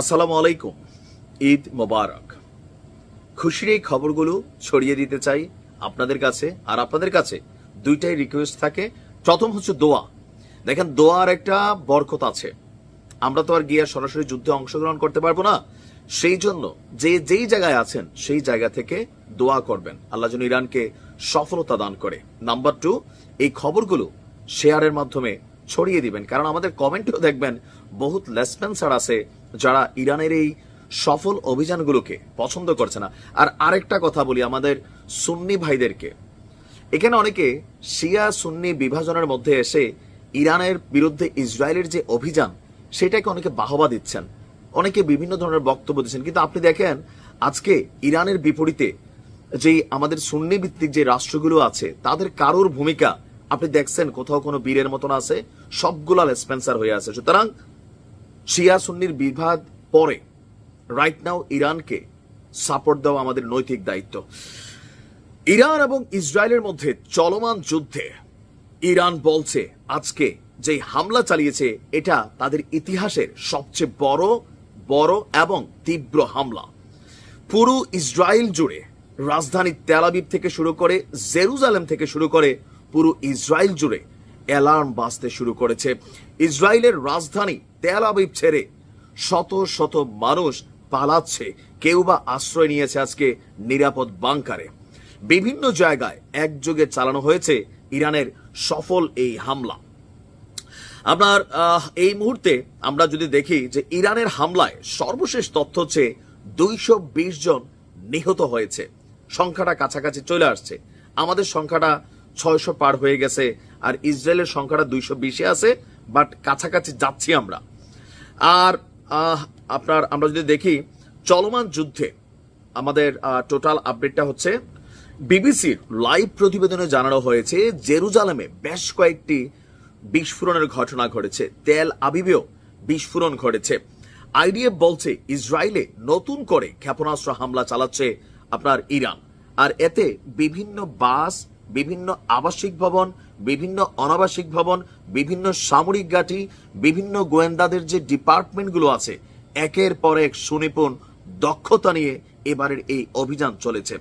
আসসালামু আলাইকুম। ঈদ মোবারক। খুশির এই খবরগুলো ছড়িয়ে দিতে চাই আপনাদের কাছে আর আপনাদের কাছে দুইটাই রিকোয়েস্ট থাকে। প্রথম হচ্ছে দোয়া। দেখেন, দোয়ার একটা বরকত আছে। আমরা তো আর গিয়ে সরাসরি যুদ্ধে অংশগ্রহণ করতে পারব না। সেই জন্য যে যেই জায়গায় আছেন, সেই জায়গা থেকে দোয়া করবেন। আল্লাহ যেন ইরানকে সফলতা দান করে। নাম্বার টু এই খবরগুলো শেয়ারের মাধ্যমে ছড়িয়ে দিবেন। কারণ আমাদের কমেন্টেও দেখবেন, বহুত লেসপেন্সার আছে যারা ইরানের এই সফল অভিযানগুলোকে পছন্দ করছে না। আর আরেকটা কথা বলি আমাদের সুন্নি ভাইদেরকে। এখানে অনেকে শিয়া সুন্নি বিভাজনের মধ্যে এসে ইরানের বিরুদ্ধে ইসরায়েলের যে অভিযান, সেটাকে অনেকে বাহবা দিচ্ছেন। অনেকে বিভিন্ন ধরনের বক্তব্য দিচ্ছেন। কিন্তু আপনি দেখেন, আজকে ইরানের বিপরীতে যে আমাদের সুন্নি ভিত্তিক যে রাষ্ট্রগুলো আছে, তাদের কারোর ভূমিকা, আপনি দেখছেন কোথাও কোনো বীরের মতন আছে সবগুলা স্পেন্সার হয়ে আছে। সুতরাং শিয়া সুন্নির বিভাদ পরে রাইট নাও ইরানকে সাপোর্ট দেওয়া আমাদের নৈতিক দায়িত্ব। ইরান এবং ইসরায়েলের মধ্যে চলমান যুদ্ধে ইরান বলছে আজকে যে হামলা চালিয়েছে, এটা তাদের ইতিহাসের সবচেয়ে বড় বড় এবং তীব্র হামলা। পুরো ইসরায়েল জুড়ে রাজধানী তেলাবিব থেকে শুরু করে জেরুজালেম থেকে শুরু করে পুরো ইসরায়েল জুড়ে অ্যালার্ম বাজতে শুরু করেছে। ইসরায়েলের রাজধানী তেল ছেড়ে শত শত মানুষ পালাচ্ছে। কেউ বা আশ্রয় নিয়েছে আজকে নিরাপদ বাংকারে। বিভিন্ন জায়গায় একযোগে চালানো হয়েছে ইরানের সফল এই হামলা। আপনার এই মুহূর্তে আমরা যদি দেখি যে ইরানের হামলায় সর্বশেষ তথ্য হচ্ছে দুইশো বিশ জন নিহত হয়েছে। সংখ্যাটা কাছাকাছি চলে আসছে। আমাদের সংখ্যাটা ছয়শো পার হয়ে গেছে আর ইসরায়েলের সংখ্যাটা দুইশো বিশে আছে, বাট কাছাকাছি যাচ্ছি আমরা। আর আপনার, আমরা যদি দেখি, চলমান যুদ্ধে আমাদের টোটাল আপডেটটা হচ্ছে, বিবিসির লাইভ প্রতিবেদনে জানানো হয়েছে, জেরুজালেমে বেশ কয়েকটি বিস্ফোরণের ঘটনা ঘটেছে। তেল আবিবেও বিস্ফোরণ ঘটেছে। আইডিএফ বলছে, ইসরায়েলে নতুন করে ক্ষেপণাস্ত্র হামলা চালাচ্ছে আপনার ইরান। আর এতে বিভিন্ন বাস বিভিন্ন আবাসিক ভবন, বিভিন্ন অনাবাসিক ভবন, বিভিন্ন সামরিক ঘাঁটি, বিভিন্ন গোয়েন্দাদের যে ডিপার্টমেন্টগুলো আছে, একের পর এক সুনিপুণ দক্ষতা নিয়ে এবারের এই অভিযান চলেছে।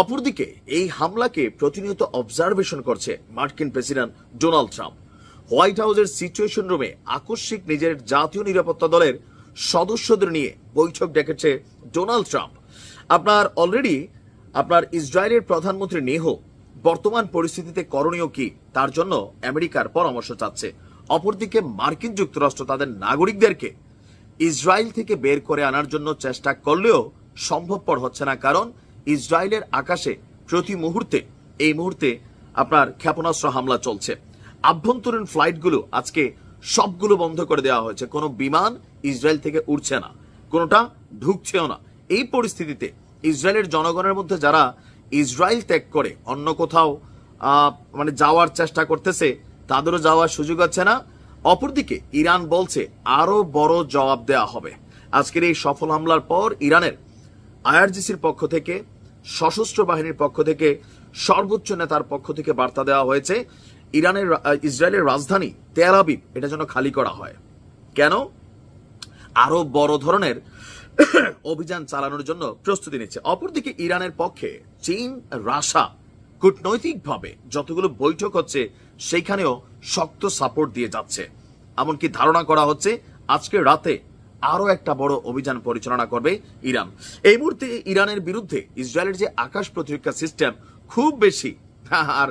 অপরদিকে এই হামলাকে প্রতিনিয়ত অবজারভেশন করছে মার্কিন প্রেসিডেন্ট ডোনাল্ড ট্রাম্প। হোয়াইট হাউসের সিচুয়েশন রুমে আকস্মিক নিজের জাতীয় নিরাপত্তা দলের সদস্যদের নিয়ে বৈঠক ডেকেছে ডোনাল্ড ট্রাম্প। আপনার অলরেডি আপনার ইসরায়েলের প্রধানমন্ত্রী নেহ বর্তমান পরিস্থিতিতে করণীয় কি? তার জন্য আমেরিকার পরামর্শ চাচ্ছে। অপরদিকে মার্কিন যুক্তরাষ্ট্র তাদের নাগরিকদেরকে ইসরায়েল থেকে বের করে আনার জন্য চেষ্টা করলেও সম্ভবপর হচ্ছে না, কারণ ইসরায়েলের আকাশে প্রতি মুহূর্তে, এই মুহূর্তে আপনার ক্ষেপণাস্ত্র হামলা চলছে। আভ্যন্তরীণ ফ্লাইটগুলো আজকে সবগুলো বন্ধ করে দেওয়া হয়েছে। কোনো বিমান ইসরায়েল থেকে উঠছে না, কোনোটা ঢুকছেও না। এই পরিস্থিতিতে ইসরায়েলের জনগণের মধ্যে যারা ইসরায়েল ত্যাগ করে, অন্য কোথাও মানে যাওয়ার চেষ্টা করতেছে, তাদেরও যাওয়ার সুযোগ আছে না। অপরদিকে, ইরান বলছে আরও বড় জবাব দেওয়া হবে। আজকের এই সফল হামলার পর ইরানের আইআরজিসির পক্ষ থেকে, সশস্ত্র বাহিনীর পক্ষ থেকে, সর্বোচ্চ নেতার পক্ষ থেকে বার্তা দেওয়া হয়েছে, ইরানের ইসরায়েলের রাজধানী তেল আবিব, এটা যেন খালি করা হয়। কেন? আরও বড় ধরনের অভিযান চালানোর জন্য প্রস্তুতি নিচ্ছে। অপরদিকে ইরানের পক্ষে চীন, রাশা কূটনৈতিকভাবে যতগুলো বৈঠক হচ্ছে, সেইখানেও শক্ত সাপোর্ট দিয়ে যাচ্ছে। এমনকি ধারণা করা হচ্ছে, আজকে রাতে আরও একটা বড় অভিযান পরিচালনা করবে ইরান। এই মুহূর্তে ইরানের বিরুদ্ধে ইসরায়েলের যে আকাশ প্রতিরক্ষা সিস্টেম খুব বেশি আর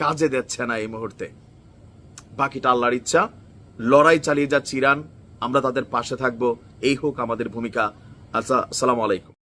কাজে দিচ্ছে না এই মুহূর্তে। বাকিটা আল্লাহর ইচ্ছা, লড়াই চালিয়ে যাচ্ছে ইরান। আমরা তাদের পাশে থাকব। এই হোক আমাদের ভূমিকা। আচ্ছা আসসালামু আলাইকুম।